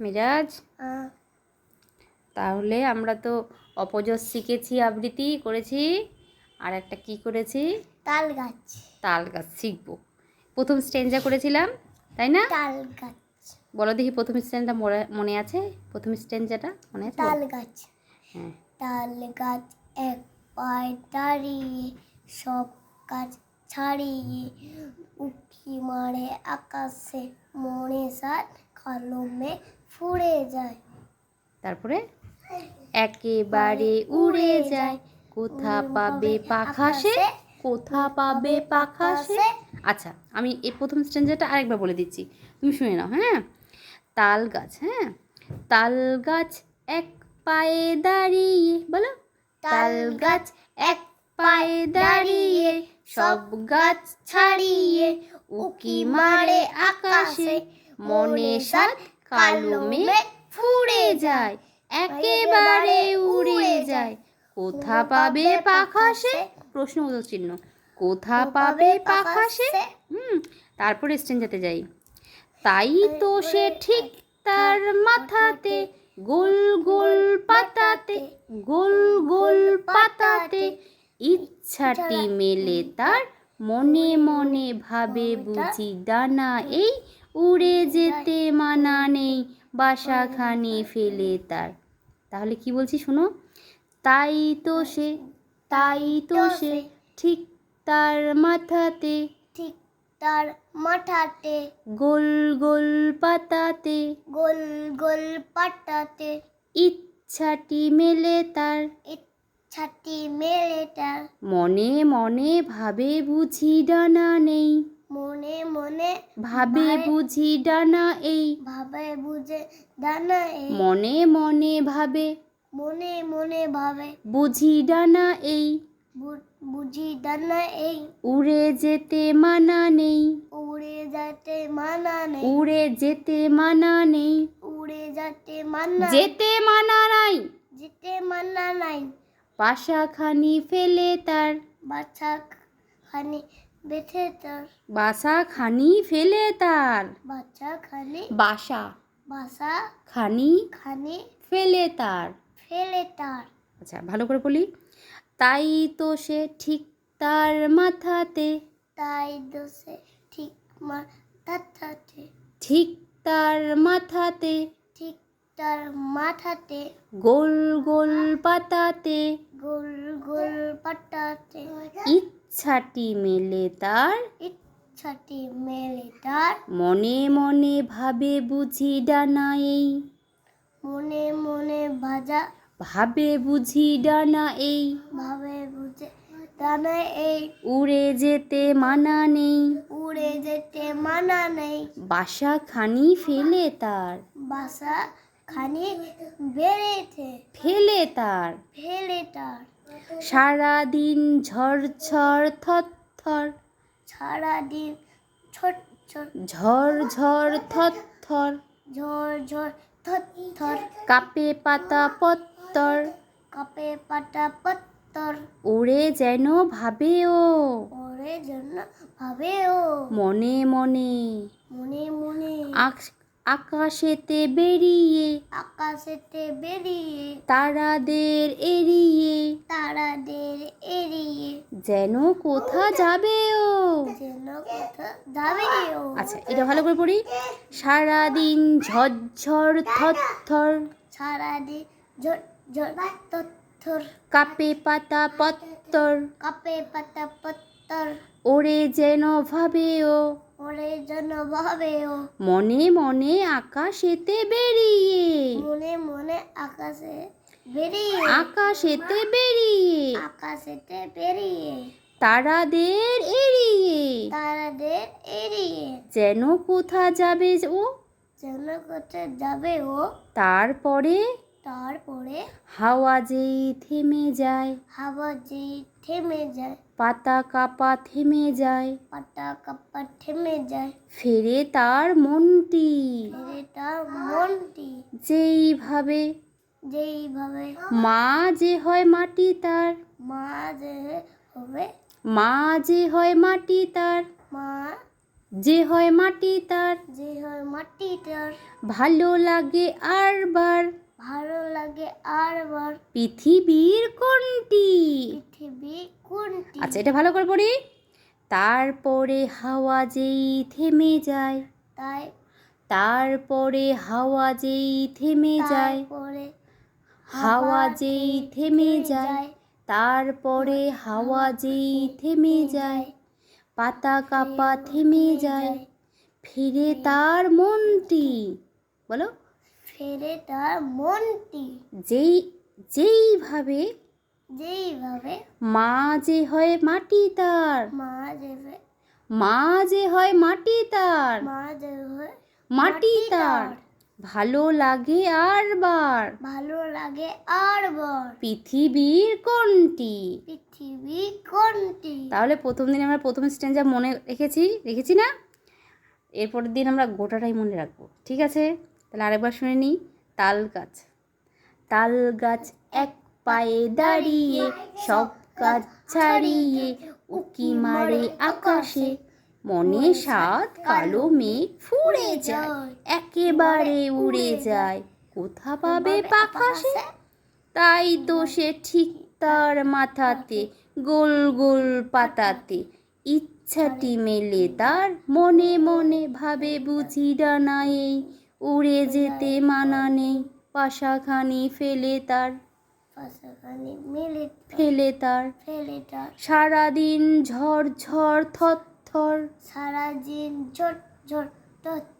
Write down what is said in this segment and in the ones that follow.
মিরাজ? তাহলে আমরা তো অপজস শিখেছি আবৃত্তি করেছি। আর একটা কি করেছি? তাল গাছ। তাল গাছ শিখব। প্রথম স্টেঞ্জা করেছিলাম তাই না? তাল গাছ। বলো দেখি প্রথম স্টেঞ্জা মনে আছে? প্রথম স্টেঞ্জাটা মনে আছে? তাল গাছ। হ্যাঁ। তাল গাছ এক পায়ে দাঁড়িয়ে সব গাছ ছাড়িয়ে উকি মারে আকাশে মনে সাত কলমে ফুড়ে যায়। তারপরে? একেবারে উড়ে যায়। কোথা পাবে পাখাসে কোথা পাবে পাখাসে আচ্ছা আমি এই প্রথম স্টেঞ্জাটা আরেকবার বলে দিচ্ছি। তুমি শুনে নাও হ্যাঁ? তাল গাছ হ্যাঁ? তাল গাছ এক পায়ে দাঁড়িয়ে বলো? তাল গাছ এক পায়ে দাঁড়িয়ে সব গাছ ছাড়িয়ে উকি মারে আকাশে। মনে সাত কালো মেঘ ফুড়ে যায় একেবারে উড়ে যায়। কোথা পাবে পাখাসে প্রশ্নবোধক চিহ্ন। কোথা পাবে পাখাসে হুম তারপরে স্টেঞ্জাতে যাই। তাই তো সে ঠিক তার মাথাতে গোল গোল পাতাতে গোল গোল পাতাতে ইচ্ছাটি মেলে তার। মনে মনে ভাবে বুঝি ডানা এই উড়ে যেতে মানা নেই বাসাখানি ফেলে তার। তাহলে কি বলছি শোনো? তাই তো সে তাই তো সে ঠিক তার মাথাতে ঠিক তার মাথাতে গোল গোল পাতাতে গোল গোল পাটাতে ইচ্ছাটি মেলে তার। ইচ্ছাটি মেলে তার। মনে মনে ভাবে বুঝি ডানা নেই। মনে মনে ভাবে বুঝি ডানা এই। ভাবে বুঝে ডানা এই। মনে মনে ভাবে মনে মনে ভাবে বুঝি ডানা এই। বুঝি ডানা এই। উড়ে যেতে মানা নেই। উড়ে যেতে মানা নেই। উড়ে যেতে মানা নেই। উড়ে যেতে মানা যেতে মানা নাই। যেতে মানা নাই। বাসাখানি ফেলে তার। বাচ্চা খানি বেঁধে তার। বাসা খানি ফেলে তার। বাচ্চা খানি বাসা বাসা খানি খানি ফেলে তার। ফেলে তার। আচ্ছা ভালো করে বলি। তাই তো সে ঠিক তার মাথাতে। তাই তো সে ঠিক মাথাতে। ঠিক তার মাথাতে। ঠিক তার মাথাতে। গোল গোল পাতাতে। গোল গোল পাটাতে ইচ্ছাটি মেলে তার। ইচ্ছাটি মেলে তার। মনে মনে ভাবে বুঝি ডানা এই মনে মনে ভাজা। ভাবে বুঝি ডানা এই ভাবে বুঝে দানা এই উড়ে যেতে মানা নেই। উড়ে যেতে মানা নেই। বাসা খানি ফেলে তার। বাসা খানি বেড়েছে। ফেলে তার। ফেলে তার। সারাদিন ঝড়ঝড় থর থর সারাদিন ছোট ছোট ঝড় ঝড় থর থর ঝড় ঝড় থর থর কাপে পাতা পত্তর। কাপে পাতা পত্তর। উড়ে যেন ভাবে ও। ওরে যেন ভাবে ও। মনে মনে। মনে মনে। আক- আকাশেতে বেরিয়ে আকাশেতে বেরিয়ে তারাদের এড়িয়ে তারাদের এড়িয়ে। যেন কোথা যাবে ও যেন কোথা যাবে ও আচ্ছা এটা ভালো করে পড়ি। সারাদিন ঝরঝর থর থর সারাদিন ঝড় ঝড় তথর কাপে পাতা পত্তর কাপে পাতা পত্তর। ওরে যেন ভাবে ও মনে মনে আকাশেতে বেরিয়ে। মনে মনে আকাশে বেরিয়ে। আকাশেতে বেরিয়ে। আকাশ আকাশেতে বেরিয়ে। তারাদের এড়িয়ে। তারাদের এড়িয়ে। যেন কোথা যাবে ও? যেন কোথায় যাবে ও? তারপরে তারপরে হাওয়া যেই থেমে যায় হাওয়া যে থেমে যায় পাতা কাপা থেমে যায় পাতা কাপা থেমে যায়। ফেরে তার মনটি। ফেরে তার মনটি। যেইভাবে যেইভাবে মা যে হয় মাটি তার মা যে হবে মা যে হয় মাটি তার মা যে হয় মাটি তার। যে হয় মাটিটার ভালো লাগে আর বার ভালো লাগে আর বার পৃথিবীর কোনটি? পৃথিবী কোনটি? আচ্ছা এটা ভালো করে পড়ি। তারপরে হাওয়া যেই থেমে যায়। তাই তারপরে হাওয়া যেই থেমে যায়। তারপরে হাওয়া যেই থেমে যায়। তারপরে হাওয়া যেই থেমে যায়। পাতা কাপা থেমে যায়। ফিরে তার মনটি। বলো। ফেরে তার মনটি। যেই যেইভাবে যেইভাবে মা যে হয় মাটি তার মা দেবে মা যে হয় মাটি তার মা যে হয় মাটি তার। ভালো লাগে আর বার। ভালো লাগে আর বার। পৃথিবীর কোনটি? পৃথিবী কোনটি? তাহলে প্রথম দিন আমরা প্রথম স্ট্যান্ডা মনে রেখেছি রেখেছি না? এরপরের দিন আমরা গোটাটাই মনে রাখব ঠিক আছে? তাহলে আরেকবার শুনে নিই। তাল গাছ। তাল গাছ এক পায়ে দাঁড়িয়ে, সব কাজ ছাড়িয়ে উকি মারে আকাশে। মনে সাত কালো মেঘ ফুড়ে যায়, একেবারে উড়ে যায়। কোথা পাবে পাখা সে? তাই সে ঠিক তার মাথাতে, গোল গোল পাতাতে। ইচ্ছাটি মেলে তার, মনে মনে ভাবে বুঝি ডানায় উড়ে যেতে মানা নেই পাশাখানি ফেলে তার। ফেলে তার। ফেলে তার। সারাদিন ঝড় ঝড় থর সারাদিন সারা দিন ঝট ঝট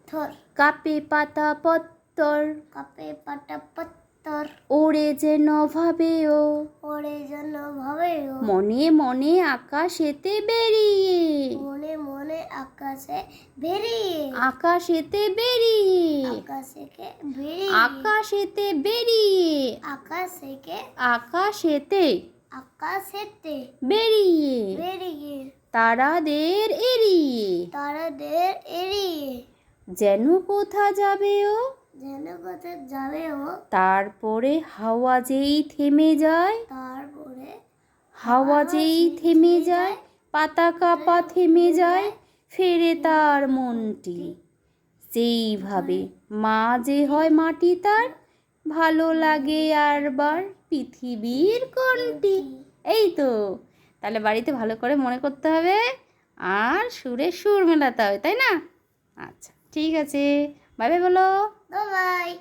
থর কাপে পাতা পত্তর। কাপে পাটা পত্তর। ওড়ে যেন ভাবেও ওরে যেন ভাবেও মনে মনে আকাশেতে বেরিয়ে। মনে মনে আকাশে বেরিয়ে। আকাশেতে বেরিয়ে। আকাশেকে বেরিয়ে। আকাশেতে বেরিয়ে। আকাশেকে আকাশেতে আকাশেতে বেরিয়ে। বেরিয়ে। তারাদের এড়িয়ে। তারাদের এড়িয়ে। যেন কোথা যাবে ও? যেন কোথায় যাবে ও? তারপরে হাওয়া যেই থেমে যায়। তারপরে হাওয়া যেই থেমে যায়। পাতা কাপা থেমে যায়। ফেরে তার মনটি। সেইভাবে মা যে হয় মাটি তার, ভালো লাগে আর বার পৃথিবীর কোনটি? এই তো, তাহলে বাড়িতে ভালো করে মনে করতে হবে, আর সুরে সুর মেলাতে হবে, তাই না? আচ্ছা ঠিক আছে, বাই বাই বলো। বাই।